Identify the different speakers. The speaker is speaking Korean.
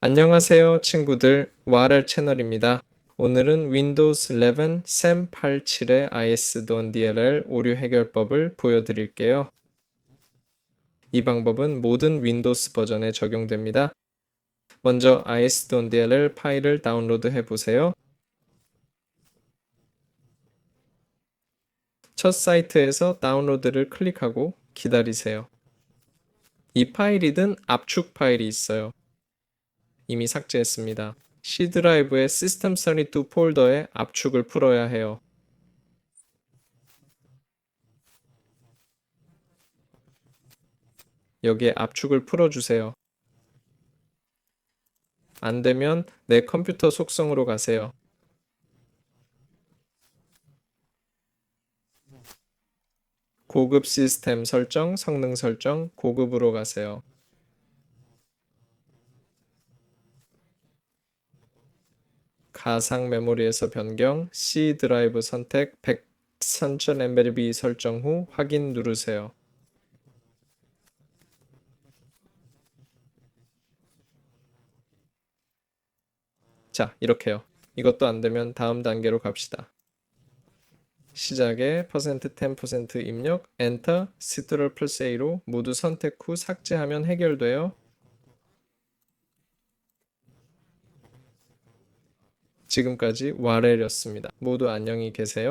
Speaker 1: 안녕하세요, 친구들. 와랄 채널입니다. 오늘은 윈도우스 11 SAM 87의 IS-DON DLL 오류 해결법을 보여드릴게요. 이 방법은 모든 윈도우스 버전에 적용됩니다. 먼저 IS-DON DLL 파일을 다운로드 해 보세요. 첫 사이트에서 다운로드를 클릭하고 기다리세요. 이 파일이든 압축 파일이 있어요. 이미 삭제했습니다. C 드라이브의 시스템 32 폴더에 압축을 풀어야 해요. 여기에 압축을 풀어주세요. 안 되면 내 컴퓨터 속성으로 가세요. 고급 시스템 설정, 성능 설정, 고급으로 가세요. 가상 메모리에서 변경, C 드라이브 선택 100 선천 MBB 설정 후 확인 누르세요. 자, 이렇게요. 이것도 안 되면 다음 단계로 갑시다. 시작에 퍼센트 10% 입력, 엔터, 시트럴 A로 모두 선택 후 삭제하면 해결돼요. 지금까지 와렐이었습니다. 모두 안녕히 계세요.